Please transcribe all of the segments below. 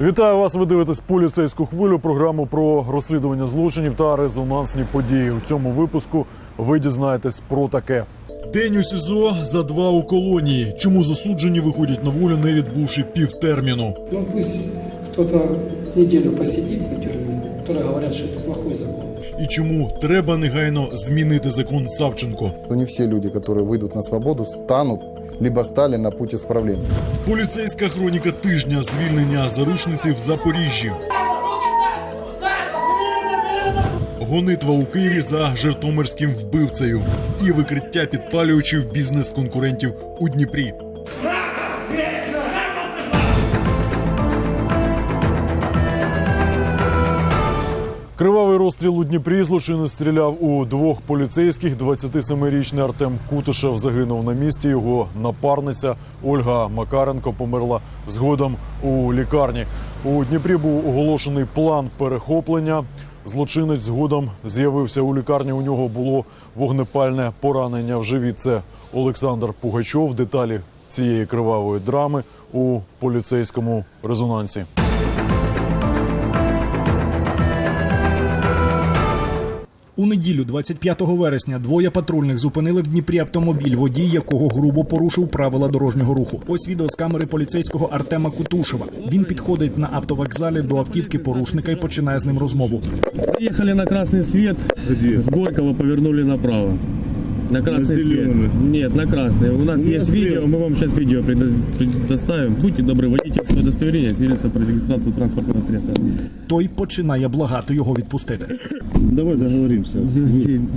Вітаю вас. Ви дивитесь поліцейську хвилю. Програму про розслідування злочинів та резонансні події. У цьому випуску ви дізнаєтесь про таке. День у СІЗО за два у колонії. Чому засуджені виходять на волю, не відбувши півтерміну? Ну пусть кто-то неделю посидит на тюрьме, которые говорят, что это плохой закон. І чому треба негайно змінити закон Савченко? Не все люди, которые выйдут на свободу, станут либо стали на путь исправления. Поліцейська хроніка тижня звільнення заручниці в Запоріжжі. Гонитва у Києві за жертомирським вбивцею і викриття підпалювачів бізнес-конкурентів у Дніпрі. Кривавий розстріл у Дніпрі злочинець стріляв у двох поліцейських. 27-річний Артем Кутишев загинув на місці. Його напарниця Ольга Макаренко померла згодом у лікарні. У Дніпрі був оголошений план перехоплення. Злочинець згодом з'явився у лікарні. У нього було вогнепальне поранення в живіт. Це Олександр Пугачов. Деталі цієї кривавої драми у поліцейському резонансі. У неділю, 25 вересня, двоє патрульних зупинили в Дніпрі автомобіль, водій якого грубо порушив правила дорожнього руху. Ось відео з камери поліцейського Артема Кутушева. Він підходить на автовокзалі до автівки порушника і починає з ним розмову. Приехали на красный свет, с Горького повернули направо. На красный свет. Нет, на красный. У нас есть видео, мы вам сейчас видео предо- предоставим. Будьте добры, водительское удостоверение, свидетельство про регистрацию транспортного средства. Той починає благати його відпустити. Давай договоримся.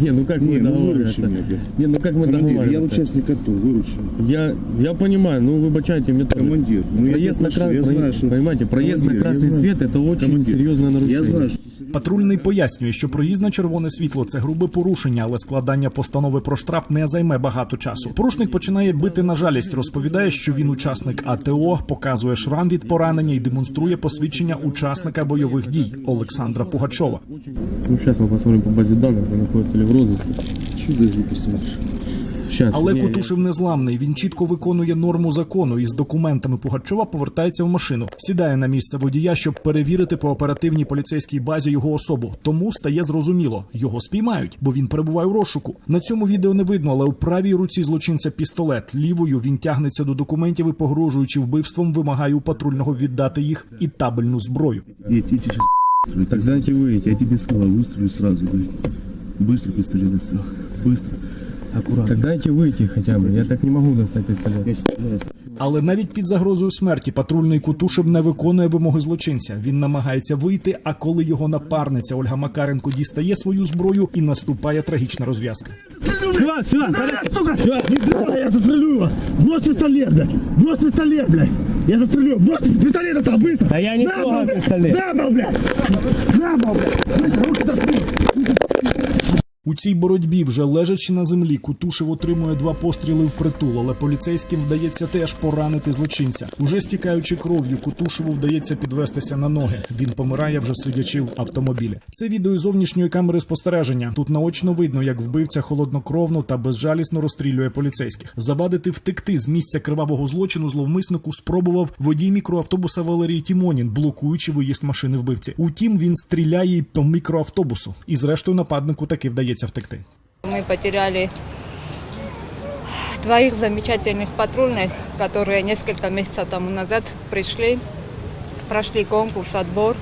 Не, ну как мы Не, ну договариваться? выручи меня, блядь. Не, ну как мы Командир, я договариваться? участник АТО, выручи. Я, я понимаю, ну выбачайте мне тоже. Командир, ну я Проезд на тебя прошу, красный, я знаю, что... понимаете, проезд на Командир, я красный знаю. свет это очень Командир, серьезное нарушение. Я знаю, что... Патрульний пояснює, що проїзд на червоне світло це грубе порушення, але складання постанови про штраф не займе багато часу. Порушник починає бити на жалість, розповідає, що він учасник АТО, показує шрам від поранення і демонструє посвідчення учасника бойових дій Олександра Пугачова. Ну сейчас мы посмотрим по базе данных, вы находится ли в розыске. Чудо выпустил. Сейчас. Але не- Кутушев незламний. Він чітко виконує норму закону і з документами Пугачова повертається в машину. Сідає на місце водія, щоб перевірити по оперативній поліцейській базі його особу. Тому стає зрозуміло, його спіймають, бо він перебуває в розшуку. На цьому відео не видно, але у правій руці злочинця пістолет. Лівою він тягнеться до документів і, погрожуючи вбивством, вимагає у патрульного віддати їх і табельну зброю. Нет, я тебе сейчас... Так дайте выйти. Я тебе сказал, выстрелю сразу, говорит. Быстро пистолет достал. Быстро. Аккуратно. Так дайте выйти хотя бы. Я так не могу достать пистолет. Я стреляю. Але навіть під загрозою смерті патрульний Кутушев не виконує вимоги злочинця. Він намагається вийти. А коли його напарниця Ольга Макаренко дістає свою зброю і наступає трагічна розв'язка. Сюда, сюда, Сука! Не дрыгай, я застрелю его! Брось пистолет, блядь! Брось пистолет, блядь! Я застрелю! Брось пистолет, пистолет это быстро! Да я не На, трогаю блядь! пистолет. На, мол, блядь! На, мол, блядь! Быстро, руки заткни! у цій боротьбі, вже лежачи на землі, Кутушев отримує два постріли в притул, але поліцейським вдається теж поранити злочинця. Уже стікаючи кров'ю, Кутушеву вдається підвестися на ноги. Він помирає вже сидячи в автомобілі. Це відео із зовнішньої камери спостереження. Тут наочно видно, як вбивця холоднокровно та безжалісно розстрілює поліцейських. Завадити втекти з місця кривавого злочину зловмиснику спробував водій мікроавтобуса Валерій Тімонін, блокуючи виїзд машини вбивці. Утім, він стріляє по мікроавтобусу, і зрештою нападнику таки вдається втекти. Мы потеряли двоих замечательных патрульных, которые несколько месяцев тому назад пришли, прошли конкурс, отбор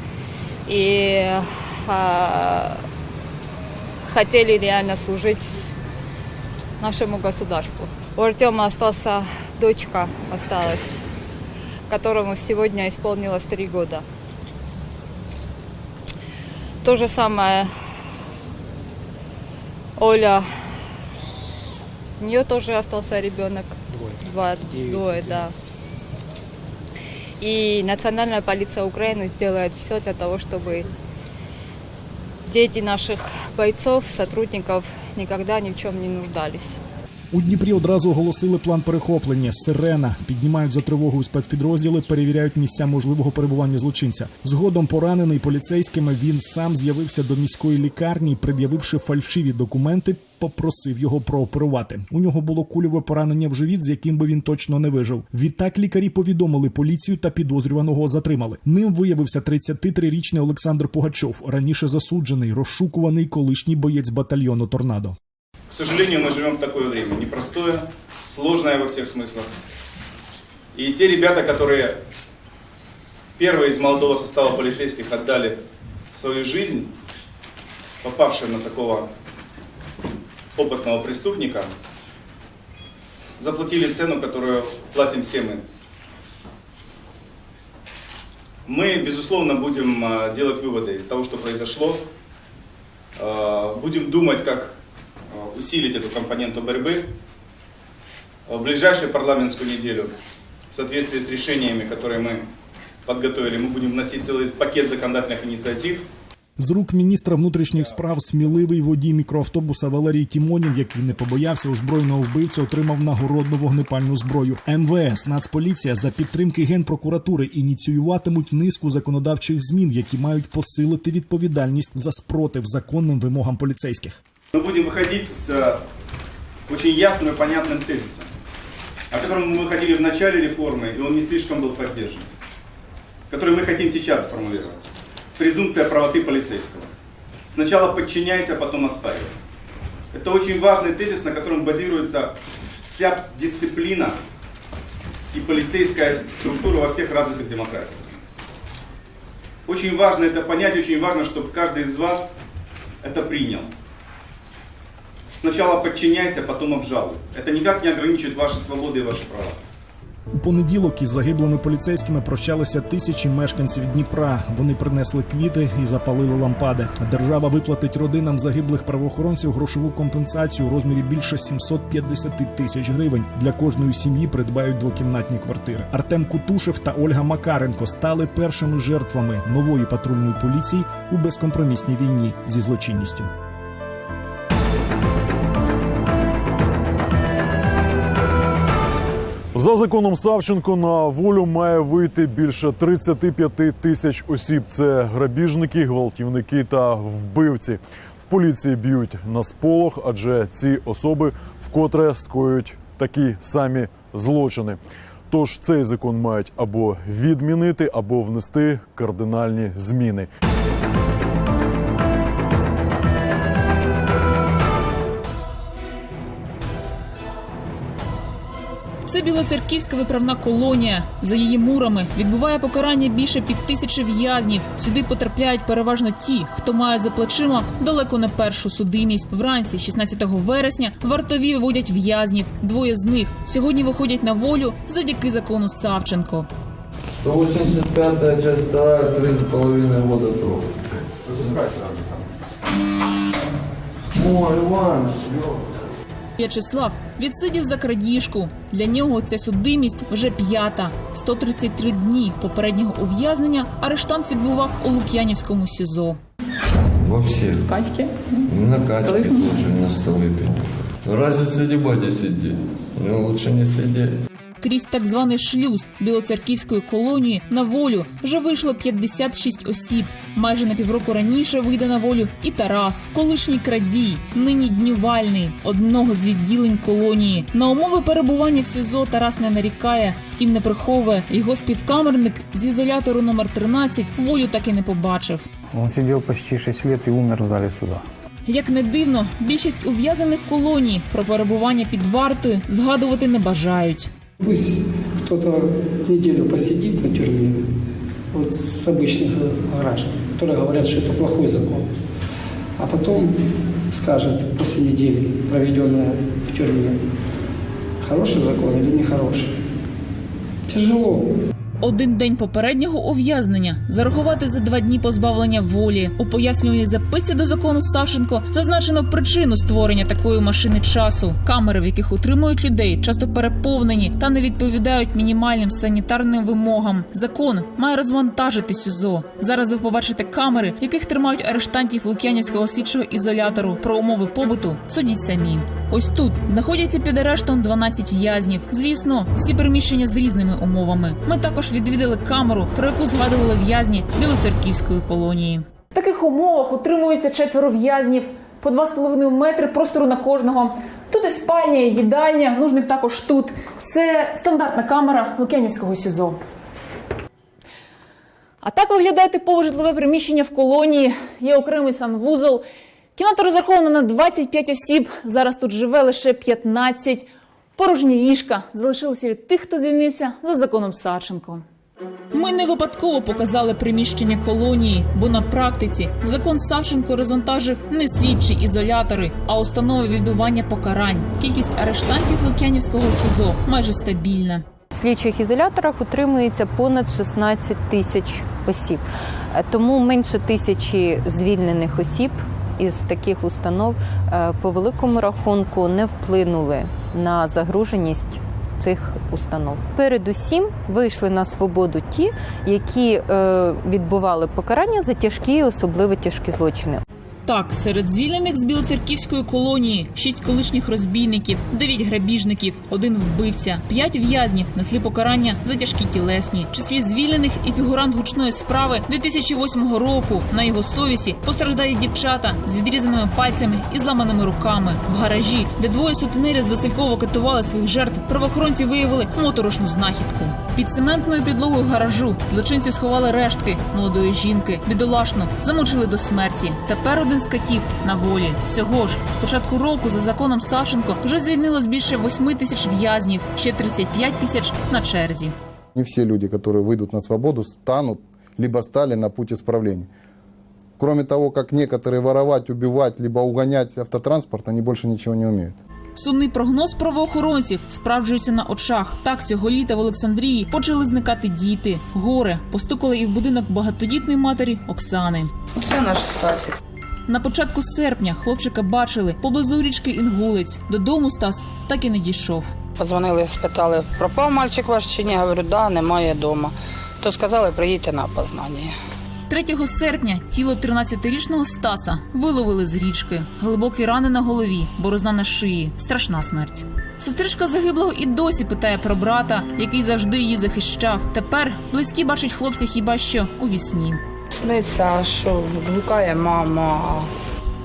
и а, хотели реально служить нашему государству. У Артема остался дочка, осталась, которому сегодня исполнилось три года. То же самое Оля, у нее тоже остался ребенок. Двое. Два, двое, да. И Национальная полиция Украины сделает все для того, чтобы дети наших бойцов, сотрудников никогда ни в чем не нуждались. У Дніпрі одразу оголосили план перехоплення. Сирена піднімають за тривогою спецпідрозділи, перевіряють місця можливого перебування злочинця. Згодом поранений поліцейськими він сам з'явився до міської лікарні, пред'явивши фальшиві документи, попросив його прооперувати. У нього було кульове поранення в живіт, з яким би він точно не вижив. Відтак лікарі повідомили поліцію та підозрюваного затримали. Ним виявився 33-річний Олександр Пугачов, раніше засуджений, розшукуваний колишній боєць батальйону Торнадо. К сожалению, мы живем в такое время, непростое, сложное во всех смыслах. И те ребята, которые первые из молодого состава полицейских отдали свою жизнь, попавшие на такого опытного преступника, заплатили цену, которую платим все мы. Мы, безусловно, будем а, делать выводы из того, что произошло. А, Будем думать, как усилить эту компоненту борьбы. В ближайшую парламентскую неделю, в соответствии с решениями, которые мы подготовили, мы будем вносить целый пакет законодательных инициатив. З рук міністра внутрішніх справ сміливий водій мікроавтобуса Валерій Тімонін, який не побоявся озброєного вбивця, отримав нагородну вогнепальну зброю. МВС, Нацполіція за підтримки генпрокуратури ініціюватимуть низку законодавчих змін, які мають посилити відповідальність за спротив законним вимогам поліцейських. Мы будем выходить с э, очень ясным и понятным тезисом, о котором мы выходили в начале реформы, и он не слишком был поддержан, который мы хотим сейчас сформулировать. Презумпция правоты полицейского. Сначала подчиняйся, а потом оспаривай. Это очень важный тезис, на котором базируется вся дисциплина и полицейская структура во всех развитых демократиях. Очень важно это понять, очень важно, чтобы каждый из вас это принял. Сначала подчиняйся, потом обжалуй. Это никак не ограничивает ваши свободы и ваши права. У понеділок із загиблими поліцейськими прощалися тисячі мешканців Дніпра. Вони принесли квіти і запалили лампади. Держава виплатить родинам загиблих правоохоронців грошову компенсацію у розмірі більше 750 тисяч гривень. Для кожної сім'ї придбають двокімнатні квартири. Артем Кутушев та Ольга Макаренко стали першими жертвами нової патрульної поліції у безкомпромісній війні зі злочинністю. За законом Савченко на волю має вийти більше 35 тисяч осіб. Це грабіжники, гвалтівники та вбивці. В поліції б'ють на сполох, адже ці особи вкотре скоюють такі самі злочини. Тож цей закон мають або відмінити, або внести кардинальні зміни. Це білоцерківська виправна колонія. За її мурами відбуває покарання більше півтисячі в'язнів. Сюди потрапляють переважно ті, хто має за плечима далеко не першу судимість. Вранці, 16 вересня, вартові виводять в'язнів. Двоє з них сьогодні виходять на волю завдяки закону Савченко. 185 часть 2, 3,5 года срок. Ой, Иван, В'ячеслав відсидів за крадіжку. Для нього ця судимість вже п'ята. 133 дні попереднього ув'язнення арештант відбував у Лук'янівському СІЗО. Во всіх. В Катьки? На качке теж, на столипі. Разі сидеть? Мне лучше не сидеть. Крізь так званий шлюз білоцерківської колонії на волю вже вийшло 56 осіб. Майже на півроку раніше вийде на волю і Тарас, колишній крадій, нині днювальний, одного з відділень колонії. На умови перебування в СІЗО Тарас не нарікає, втім не приховує. Його співкамерник з ізолятору номер 13 волю так і не побачив. Он сидел почти 6 лет и умер в зале суда. Як не дивно, більшість ув'язаних колоній про перебування під вартою згадувати не бажають. Пусть кто-то неделю посидит на тюрьме, вот с обычных граждан, которые говорят, что это плохой закон, а потом скажет после недели, проведенной в тюрьме, хороший закон или нехороший. Тяжело. Один день попереднього ув'язнення зарахувати за два дні позбавлення волі. У пояснювальній записці до закону Савченко зазначено причину створення такої машини часу. Камери, в яких утримують людей, часто переповнені та не відповідають мінімальним санітарним вимогам. Закон має розвантажити СІЗО. Зараз ви побачите камери, в яких тримають арештантів Лук'янівського слідчого ізолятору. Про умови побуту судіть самі. Ось тут знаходяться під арештом 12 в'язнів. Звісно, всі приміщення з різними умовами. Ми також відвідали камеру, про яку згадували в'язні Білоцерківської колонії. В таких умовах утримуються четверо в'язнів по 2,5 метри простору на кожного. Тут і спальня, і їдальня, нужник також тут. Це стандартна камера Лук'янівського СІЗО. А так виглядає типове житлове приміщення в колонії. Є окремий санвузол. Кімната розрахована на 25 осіб. Зараз тут живе лише 15. Порожні ліжка залишилися від тих, хто звільнився за законом Савченко. Ми не випадково показали приміщення колонії, бо на практиці закон Савченко розвантажив не слідчі ізолятори, а установи відбування покарань. Кількість арештантів Лук'янівського СІЗО майже стабільна. В слідчих ізоляторах утримується понад 16 тисяч осіб, Е, тому менше тисячі звільнених осіб із таких установ е, по великому рахунку не вплинули на загруженість. Цих установ передусім вийшли на свободу ті, які е, відбували покарання за тяжкі, і особливо тяжкі злочини. Так, серед звільнених з білоцерківської колонії шість колишніх розбійників, дев'ять грабіжників, один вбивця, п'ять в'язнів несли покарання за тяжкі тілесні. В числі звільнених і фігурант гучної справи 2008 року. На його совісі постраждалі дівчата з відрізаними пальцями і зламаними руками. В гаражі, де двоє сутенерів з Васильково катували своїх жертв, правоохоронці виявили моторошну знахідку. Під цементною підлогою гаражу злочинці сховали рештки молодої жінки. Бідолашну замучили до смерті. Тепер один з катів на волі. Всього ж з початку року за законом Савченко вже звільнилось більше 8 тисяч в'язнів, ще 35 тисяч на черзі. Не все люди, которые выйдут на свободу, станут, либо стали на путь исправления. Кроме того, как некоторые воровать, убивать, либо угонять автотранспорт, они больше ничего не умеют. Сумний прогноз правоохоронців справджується на очах. Так цього літа в Олександрії почали зникати діти. Горе постукали і в будинок багатодітної матері Оксани. Це наш Стасик. На початку серпня хлопчика бачили поблизу річки Інгулець. Додому Стас так і не дійшов. Позвонили, спитали, пропав мальчик ваш чи ні? Говорю, да, немає вдома. То сказали, приїдьте на опознання. 3 серпня тіло 13-річного Стаса виловили з річки. Глибокі рани на голові, борозна на шиї, страшна смерть. Сестричка загиблого і досі питає про брата, який завжди її захищав. Тепер близькі бачать хлопця хіба що у вісні Сниться, що гукає мама.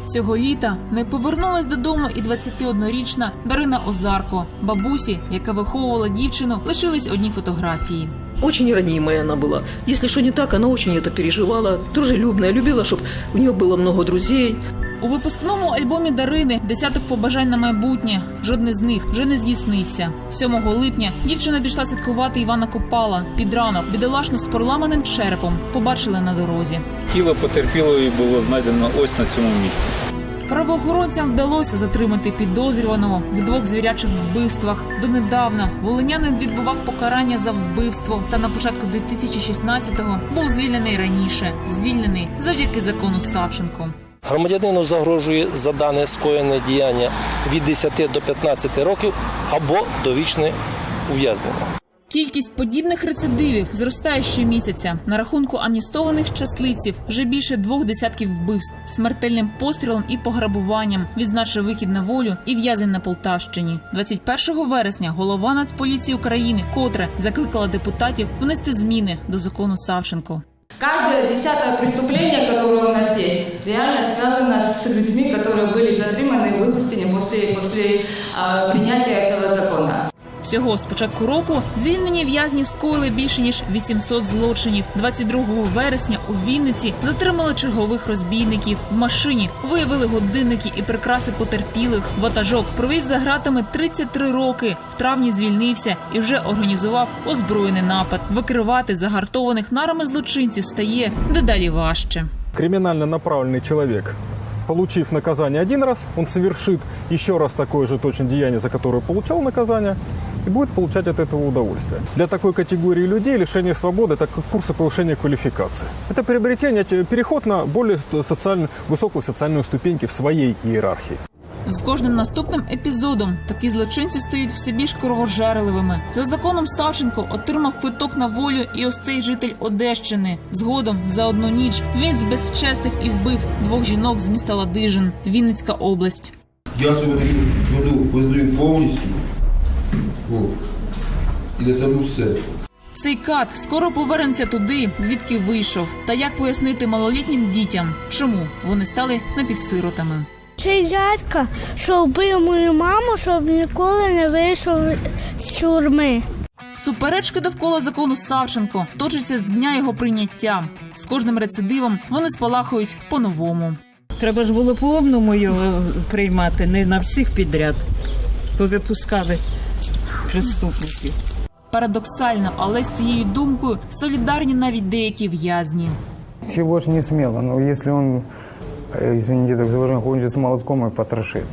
Цього літа не повернулась додому і 21-річна Дарина Озарко. Бабусі, яка виховувала дівчину, лишились одні фотографії. Очень ранимая она была. Если что не так, она очень это переживала. Дружелюбная, любила, чтобы у нее было много друзей. У випускному альбомі Дарини десяток побажань на майбутнє. Жодне з них вже не здійсниться. 7 липня дівчина пішла святкувати Івана Копала. Під ранок бідолашну з проламаним черепом побачили на дорозі. Тіло потерпілої було знайдено ось на цьому місці. Правоохоронцям вдалося затримати підозрюваного в двох звірячих вбивствах. Донедавна волинянин відбував покарання за вбивство та на початку 2016-го був звільнений раніше. Звільнений завдяки закону Савченко. Громадянину загрожує за дане скоєне діяння від 10 до 15 років або довічне ув'язнення. Кількість подібних рецидивів зростає щомісяця. На рахунку амністованих щасливців вже більше двох десятків вбивств смертельним пострілом і пограбуванням відзначив вихід на волю і в'язень на Полтавщині. 21 вересня голова Нацполіції України котре закликала депутатів внести зміни до закону Савченко. Каждое десятое преступление, которое у нас есть, реально связано с людьми, которые были затриманы и выпущены после, после а, принятия этого закона. Всього з початку року звільнені в'язні скоїли більше ніж 800 злочинів. 22 вересня у Вінниці затримали чергових розбійників. В машині виявили годинники і прикраси потерпілих. Ватажок провів за гратами 33 роки. В травні звільнився і вже організував озброєний напад. Викривати загартованих нарами злочинців стає дедалі важче. Криминально направленный человек, получив наказание один раз, он совершит еще раз такое же точно деяние, за которое получал наказание, и будет получать от этого удовольствие. Для такой категории людей лишение свободы – это как курсы повышения квалификации. Это приобретение, это переход на более социально, высокую социальную ступеньки в своей иерархии. З кожним наступним епізодом такі злочинці стають все більш кровожерливими. За законом Савченко отримав квиток на волю і ось цей житель Одещини. Згодом за одну ніч він збезчестив і вбив двох жінок з міста Ладижин, Вінницька область. Я свою дочку веду повезу їм повністю. О. І доставлю все. Цей кат скоро повернеться туди, звідки вийшов. Та як пояснити малолітнім дітям, чому вони стали напівсиротами? Цей дядька, що вбив мою маму, щоб ніколи не вийшов з тюрми. Суперечки довкола закону Савченко точаться з дня його прийняття. З кожним рецидивом вони спалахують по-новому. Треба ж було по одному його приймати, не на всіх підряд. Повипускали преступників. Парадоксально, але з цією думкою солідарні навіть деякі в'язні. Вообще больше не смело, но если он, э, извините, так заложен, ходит с молотком и потрошит.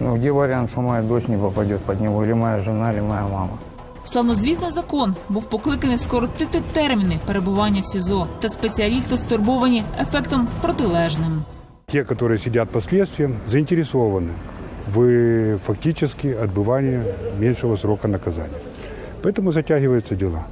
Ну, где вариант, что моя дочь не попадет под него, или моя жена, или моя мама? Славнозвісний закон був покликаний скоротити терміни перебування в СІЗО, та спеціалісти стурбовані ефектом протилежним. Те, которые сидят по следствиям, заинтересованы в фактически отбывании меньшего срока наказания. Поэтому затягиваются дела.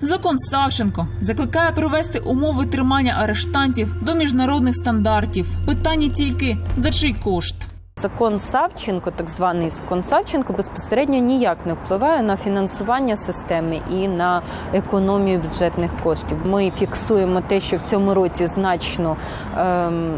Закон Савченко закликає привести умови тримання арештантів до міжнародних стандартів. Питання тільки за чий кошт. Закон Савченко, так званий закон Савченко, безпосередньо ніяк не впливає на фінансування системи і на економію бюджетних коштів. Ми фіксуємо те, що в цьому році значно ем,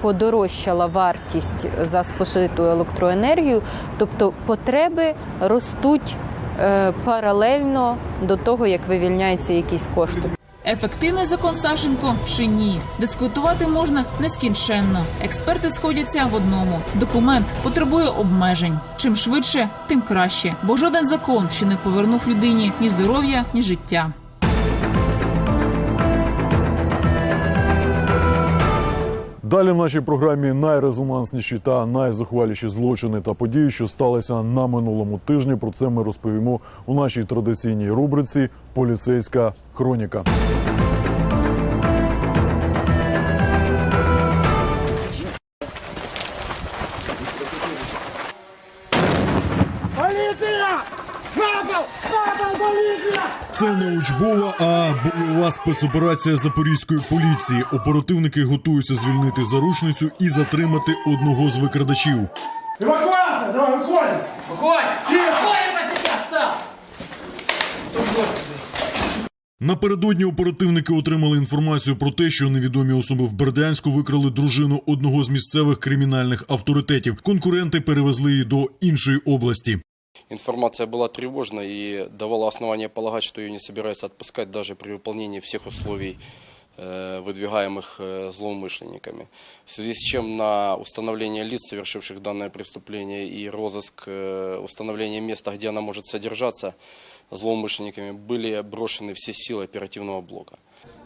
подорожчала вартість за спожиту електроенергію, тобто потреби ростуть е, паралельно до того, як вивільняються якісь кошти. Ефективний закон Савченко чи ні? Дискутувати можна нескінченно. Експерти сходяться в одному: документ потребує обмежень. Чим швидше, тим краще. Бо жоден закон ще не повернув людині ні здоров'я, ні життя. Далі в нашій програмі найрезонансніші та найзухваліші злочини та події, що сталися на минулому тижні. Про це ми розповімо у нашій традиційній рубриці Поліцейська хроніка. Поліція! Це не учбова, а бойова спецоперація запорізької поліції. Оперативники готуються звільнити заручницю і затримати одного з викрадачів. Евакуація! Давай, виходимо! Напередодні оперативники отримали інформацію про те, що невідомі особи в Бердянську викрали дружину одного з місцевих кримінальних авторитетів. Конкуренти перевезли її до іншої області. Информация была тревожной и давала основание полагать, что ее не собираются отпускать даже при выполнении всех условий, э, выдвигаемых э, злоумышленниками. В связи с чем на установление лиц, совершивших данное преступление, и розыск э, установления места, где она может содержаться злоумышленниками, были брошены все силы оперативного блока.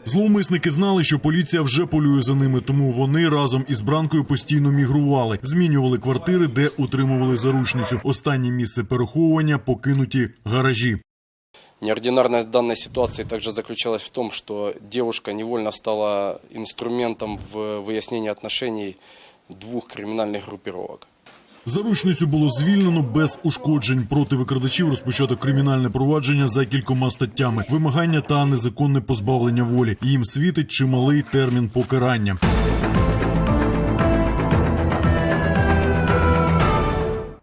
Зловмисники знали, що поліція вже полює за ними, тому вони разом із бранкою постійно мігрували, змінювали квартири, де утримували заручницю. Останнє місце переховування покинуті гаражі. Неординарность данной ситуации также заключалась в том, что девушка невольно стала инструментом в выяснении отношений двух криминальных группировок. Заручницю було звільнено без ушкоджень. Проти викрадачів розпочато кримінальне провадження за кількома статтями: вимагання та незаконне позбавлення волі. Їм світить чималий термін покарання.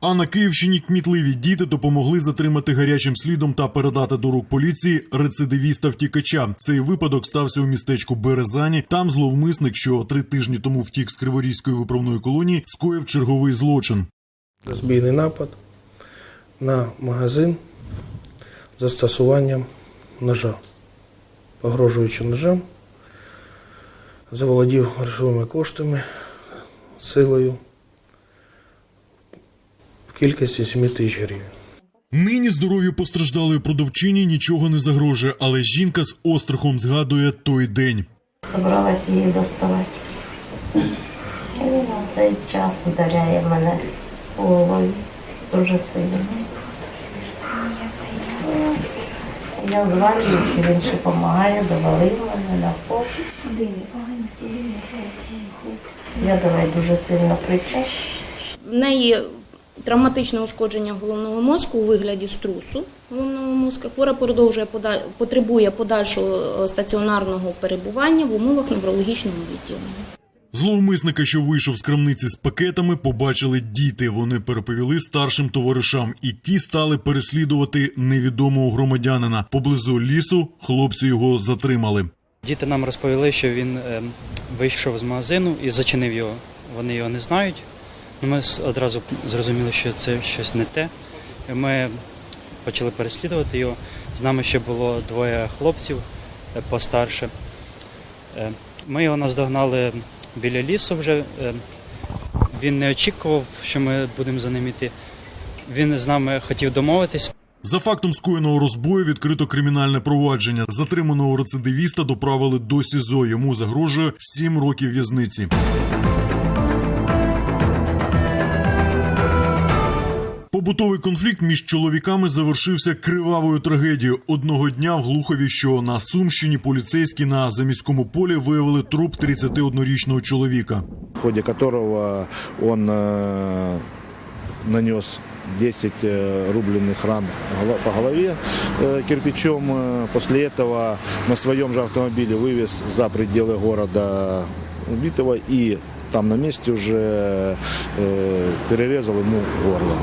А на Київщині кмітливі діти допомогли затримати гарячим слідом та передати до рук поліції рецидивіста втікача. Цей випадок стався у містечку Березані. Там зловмисник, що три тижні тому втік з Криворізької виправної колонії, скоїв черговий злочин. Розбійний напад на магазин застосуванням ножа. Погрожуючи ножем, заволодів грошовими коштами, силою кількості 7 тисяч гривень. Нині здоров'ю постраждалої продавчині нічого не загрожує, але жінка з острахом згадує той день. Собралась її доставати. І він на цей час ударяє мене головою дуже сильно. Я звалююсь, він ще допомагає, довалив мене на пол. Я давай дуже сильно кричу. В неї травматичне ушкодження головного мозку у вигляді струсу головного мозку. Хвора продовжує потребує подальшого е, стаціонарного перебування в умовах неврологічного відділення. Зловмисника, що вийшов з крамниці з пакетами, побачили діти. Вони переповіли старшим товаришам, і ті стали переслідувати невідомого громадянина. Поблизу лісу хлопці його затримали. Діти нам розповіли, що він е, вийшов з магазину і зачинив його. Вони його не знають. Ну, Ми одразу зрозуміли, що це щось не те. Ми почали переслідувати його. З нами ще було двоє хлопців е, постарше. Е, Ми його наздогнали біля лісу вже. Е, Він не очікував, що ми будемо за ним йти. Він з нами хотів домовитись. За фактом скоєного розбою відкрито кримінальне провадження. Затриманого рецидивіста доправили до СІЗО. Йому загрожує 7 років в'язниці. Побутовий конфлікт між чоловіками завершився кривавою трагедією. Одного дня в Глухові, що на Сумщині, поліцейські на заміському полі виявили труп 31-річного чоловіка. в ходе которого он э, нанес 10 э, рубленых ран голо- по голове э, кирпичом. Э, После этого на своем же автомобиле вывез за пределы города убитого и там на месте уже э, перерезал ему горло.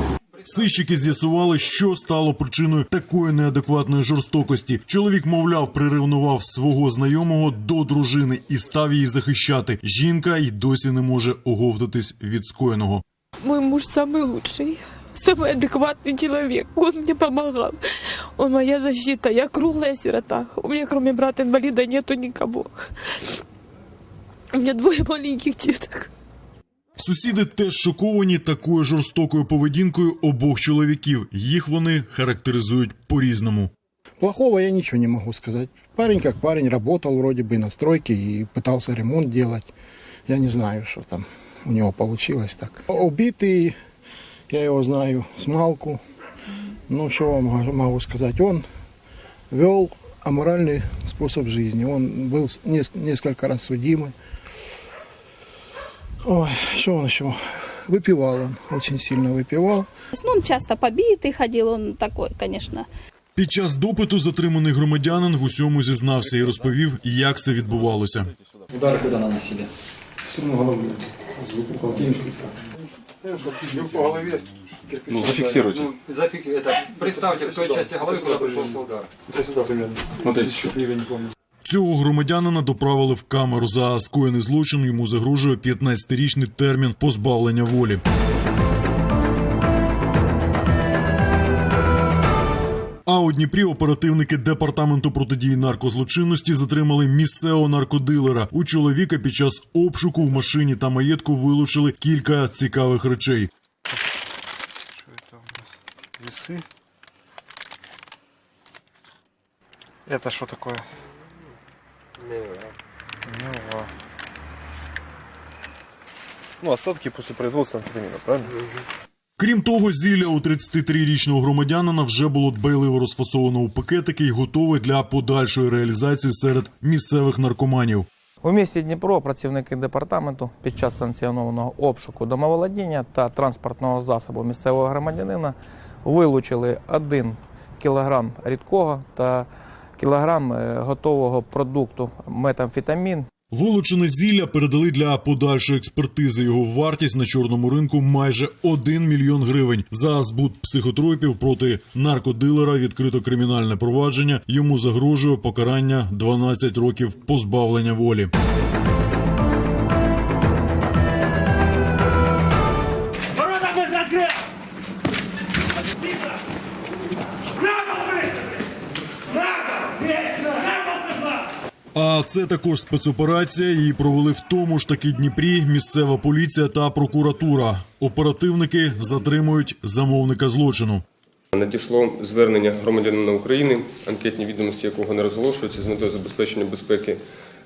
Сищики з'ясували, що стало причиною такої неадекватної жорстокості. Чоловік, мовляв, приревнував свого знайомого до дружини і став її захищати. Жінка й досі не може оговтатись від скоєного. Мой муж самый лучший, самый адекватный человек. Он мне помогал. Он моя защита. Я круглая сирота. У меня кроме брата-инвалида нету никого. У меня двое маленьких деток. Сусіди теж шоковані такою жорстокою поведінкою обох чоловіків. Їх вони характеризують по-різному. Плохого я ничего не могу сказать. Парень как парень, работал вроде бы на стройке и пытался ремонт делать. Я не знаю, что там у него получилось так. Убитый, я его знаю, с малку. Ну, что вам могу- могу сказать? Он вел аморальный способ жизни. Он был нес- несколько раз судимый. Ой, что он еще? Выпивал он, очень сильно выпивал. Ну, он часто побитый ходил, он такой, конечно. Під час допиту затриманий громадянин в усьому зізнався і розповів, як це відбувалося. Удары куда наносили? В сторону головы. Звук упал, денежку Звук по голове. Ну, зафиксируйте. Ну, зафиксируйте. Это представьте в той части головы, куда пришелся удар. Это сюда примерно. Смотрите, Чуть ниже, не помню. Цього громадянина доправили в камеру за скоєний злочин. Йому загрожує 15-річний термін позбавлення волі. А у Дніпрі оперативники департаменту протидії наркозлочинності затримали місцевого наркодилера. У чоловіка під час обшуку в машині та маєтку вилучили кілька цікавих речей. Весы. Это что такое? Мела. Ну, остатки после производства амфетамина, правильно? Крім того, зілля у 33-річного громадянина вже було дбайливо розфасовано у пакетики і готове для подальшої реалізації серед місцевих наркоманів. У місті Дніпро працівники департаменту під час санкціонованого обшуку домоволодіння та транспортного засобу місцевого громадянина вилучили 1 кілограм рідкого та кілограм е, готового продукту метамфетамін. Вилучене зілля передали для подальшої експертизи. Його вартість на чорному ринку майже 1 мільйон гривень. За збут психотропів проти наркодилера відкрито кримінальне провадження. Йому загрожує покарання 12 років позбавлення волі. А це також спецоперація. Її провели в тому ж таки Дніпрі. Місцева поліція та прокуратура. Оперативники затримують замовника злочину. Надійшло звернення громадянина України, анкетні відомості якого не розголошуються з метою забезпечення безпеки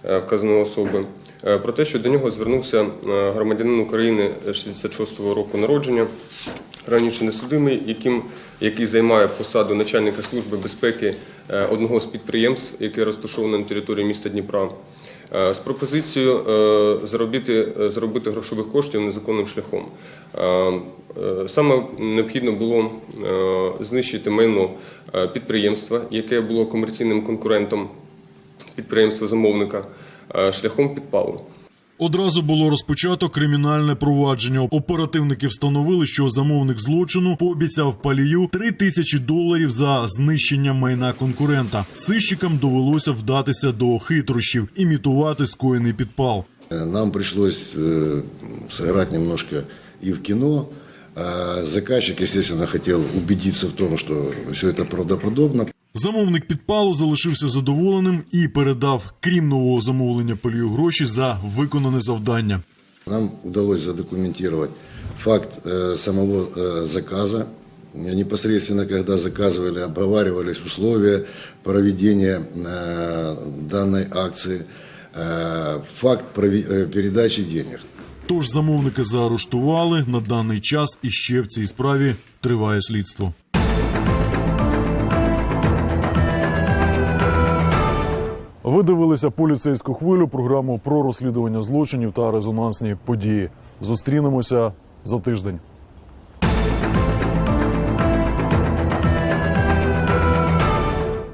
е, вказаної особи, е, про те, що до нього звернувся е, громадянин України 66-го року народження, раніше несудимий, яким, який займає посаду начальника служби безпеки е, одного з підприємств, яке розташоване на території міста Дніпра. Е, З пропозицією е, заробити, заробити грошових коштів незаконним шляхом. Саме необхідно було знищити майно підприємства, яке було комерційним конкурентом підприємства замовника шляхом підпалу. Одразу було розпочато кримінальне провадження. Оперативники встановили, що замовник злочину пообіцяв палію 3 тисячі доларів за знищення майна конкурента. Сищикам довелося вдатися до хитрощів, імітувати скоєний підпал. Нам пришлось э, сыграть немножко и в кино. А заказчик, естественно, хотел убедиться в том, что все это правдоподобно. Замовник підпалу залишився задоволеним і передав, крім нового замовлення, палію гроші за виконане завдання. Нам удалось задокументировать факт э, самого э, заказа. Непосредственно, когда заказывали, обговаривались условия проведения э, данной акции, э, факт прови- э, передачи денег. Тож замовника заарештували. На даний час і ще в цій справі триває слідство. Ви дивилися поліцейську хвилю, програму про розслідування злочинів та резонансні події. Зустрінемося за тиждень.